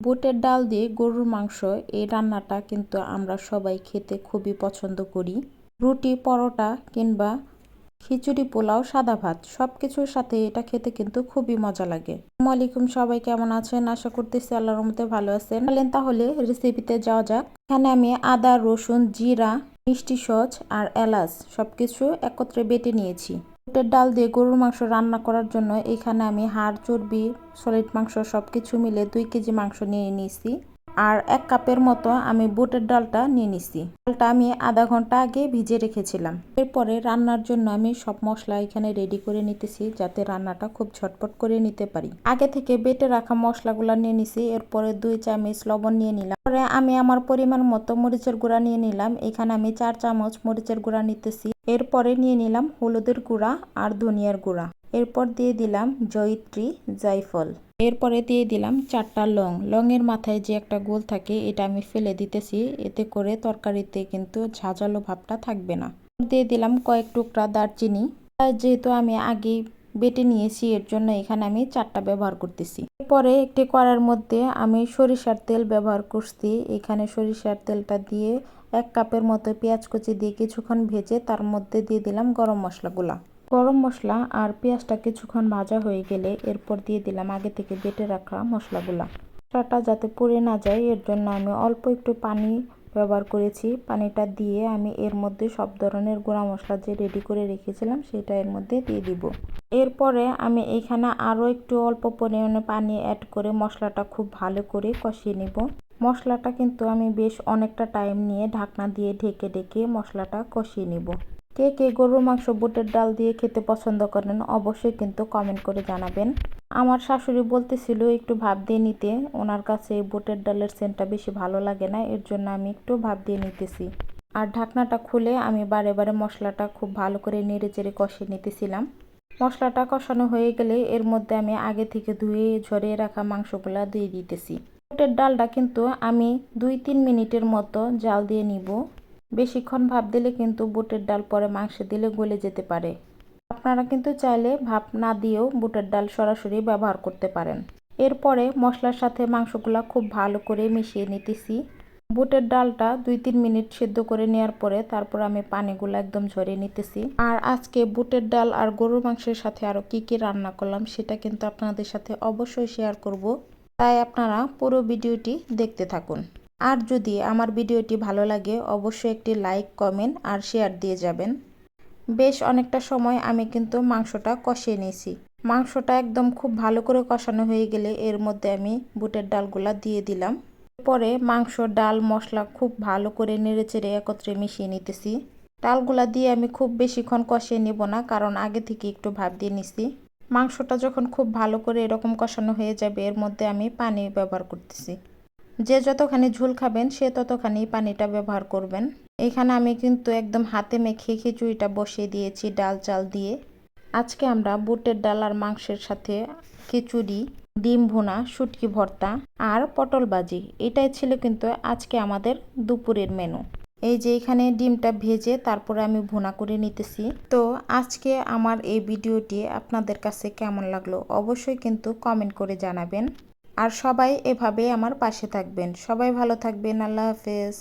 বুটের ডাল দিয়ে গরুর মাংস, এই রান্নাটা কিন্তু আমরা সবাই খেতে খুবই পছন্দ করি। রুটি, পরোটা কিংবা খিচুড়ি, পোলাও, সাদা ভাত সব কিছুর সাথে এটা খেতে কিন্তু খুবই মজা লাগে। আলাইকুম, সবাই কেমন আছেন? আশা করতেছি আল্লাহর মধ্যে ভালো আছেন। বলেন তাহলে রেসিপিতে যাওয়া যাক। এখানে আমি আদা, রসুন, জিরা, মিষ্টি সচ আর এলাচ সবকিছু একত্রে বেটে নিয়েছি। বুটের ডাল দিয়ে গরুর মাংস রান্না করার জন্য এখানে আমি হাড়, চর্বি, সলিড মাংস সব কিছু মিলে দুই কেজি মাংস নিয়ে নিয়েছি। আর এক কাপের মতো আমি বুটের ডালটা নিয়ে নিছি। ডালটা আমি আধা ঘণ্টা আগে ভিজে রেখেছিলাম। এরপরে রান্নার জন্য আমি সব মশলা এখানে রেডি করে নিতেছি যাতে রান্নাটা খুব ঝটপট করে নিতে পারি। আগে থেকে বেটে রাখা মশলাগুলো নিয়ে নিছি, এরপরে দুই চামচ লবণ নিয়ে নিলাম। পরে আমি আমার পরিমাণ মতো মরিচের গুঁড়া নিয়ে নিলাম। এখানে আমি চার চামচ মরিচের গুঁড়া নিতেছি। এরপরে নিয়ে নিলাম হলুদের গুঁড়া আর ধনিয়ার গুঁড়া। এরপর দিয়ে দিলাম জয়িত্রী জাইফল। এরপরে দিয়ে দিলাম চারটা লং। লংয়ের মাথায় যে একটা গোল থাকে, এটা আমি ফেলে দিতেছি। এতে করে তরকারিতে কিন্তু ঝাঁঝালো ভাবটা থাকবে না। দিয়ে দিলাম কয়েক টুকরা দারচিনি। যেহেতু আমি আগেই বেটে নিয়েছি, এর জন্য এখানে আমি চারটা ব্যবহার করতেছি। এরপরে একটি কড়ার মধ্যে আমি সরিষার তেল ব্যবহার করছি। এখানে সরিষার তেলটা দিয়ে এক কাপের মতো পেঁয়াজ কুচি দিয়ে কিছুক্ষণ ভেজে তার মধ্যে দিয়ে দিলাম গরম মশলাগুলা। গরম মশলা আর পেঁয়াজটা কিছুক্ষণ ভাজা হয়ে গেলে এরপর দিয়ে দিলাম আগে থেকে বেটে রাখা মশলাগুলা। মশলাটা যাতে পুড়ে না যায়, এর জন্য আমি অল্প একটু পানি ব্যবহার করেছি। পানিটা দিয়ে আমি এর মধ্যে সব ধরনের গুঁড়া মশলা যে রেডি করে রেখেছিলাম, সেটা এর মধ্যে দিয়ে দিব। এরপরে আমি এখানে আরও একটু অল্প পরিমাণে পানি অ্যাড করে মশলাটা খুব ভালো করে কষিয়ে নিব। মশলাটা কিন্তু আমি বেশ অনেকটা টাইম নিয়ে ঢাকনা দিয়ে ঢেকে ঢেকে মশলাটা কষিয়ে নিব। কে কে গরুর মাংস বুটের ডাল দিয়ে খেতে পছন্দ করেন অবশ্যই কিন্তু কমেন্ট করে জানাবেন। আমার শাশুড়ি বলতেছিল, একটু ভাব দিয়ে নিতে। ওনার কাছে বুটের ডালের সেন্টটা বেশি ভালো লাগে না, এর জন্য আমি একটু ভাব দিয়ে নিতেছি। আর ঢাকনাটা খুলে আমি বারে বারে মশলাটা খুব ভালো করে নেড়ে চেড়ে কষিয়ে নিতেছিলাম। মশলাটা কষানো হয়ে গেলে এর মধ্যে আমি আগে থেকে ধুয়ে ঝরিয়ে রাখা মাংসগুলা দিয়ে দিতেছি। বুটের ডালটা কিন্তু আমি দুই তিন মিনিটের মতো জাল দিয়ে নিব। বেশিক্ষণ ভাপ দিলে কিন্তু বুটের ডাল পরে মাংসে দিলে গলে যেতে পারে। আপনারা কিন্তু চাইলে ভাপ না দিয়েও বুটের ডাল সরাসরি ব্যবহার করতে পারেন। এরপরে মশলার সাথে মাংসগুলা খুব ভালো করে মিশিয়ে নিতেছি। বুটের ডালটা দুই তিন মিনিট সেদ্ধ করে নেওয়ার পরে তারপর আমি পানিগুলো একদম ঝরিয়ে নিতেছি। আর আজকে বুটের ডাল আর গরুর মাংসের সাথে আরও কি কি রান্না করলাম সেটা কিন্তু আপনাদের সাথে অবশ্যই শেয়ার করব। তাই আপনারা পুরো ভিডিওটি দেখতে থাকুন। আর যদি আমার ভিডিওটি ভালো লাগে, অবশ্যই একটি লাইক, কমেন্ট আর শেয়ার দিয়ে যাবেন। বেশ অনেকটা সময় আমি কিন্তু মাংসটা কষিয়ে নিয়েছি। মাংসটা একদম খুব ভালো করে কষানো হয়ে গেলে এর মধ্যে আমি বুটের ডালগুলা দিয়ে দিলাম। পরে মাংস ডাল, মশলা খুব ভালো করে নেড়ে চেড়ে একত্রে মিশিয়ে নিতেছি। ডালগুলা দিয়ে আমি খুব বেশিক্ষণ কষিয়ে নিব না, কারণ আগে থেকে একটু ভাব দিয়ে নিছি। মাংসটা যখন খুব ভালো করে এরকম কষানো হয়ে যাবে, এর মধ্যে আমি পানি ব্যবহার করতেছি। যে যতখানি ঝুল খাবেন, সে ততখানি পানিটা ব্যবহার করবেন। এখানে আমি কিন্তু একদম হাতে মেখে খিচুড়িটা বসিয়ে দিয়েছি ডাল চাল দিয়ে। আজকে আমরা বুটের ডাল আর মাংসের সাথে খিচুড়ি, ডিম ভুনা, শুটকি ভর্তা আর পটল বাজি এটাই ছিল কিন্তু আজকে আমাদের দুপুরের মেনু। এই যে এখানে ডিমটা ভেজে তারপরে আমি ভুনা করে নিতেছি। তো আজকে আমার এই ভিডিওটি আপনাদের কাছে কেমন লাগল অবশ্যই কিন্তু কমেন্ট করে জানাবেন। আর সবাই এভাবে আমার পাশে থাকবেন। সবাই ভালো থাকবেন। আল্লাহ হাফেজ।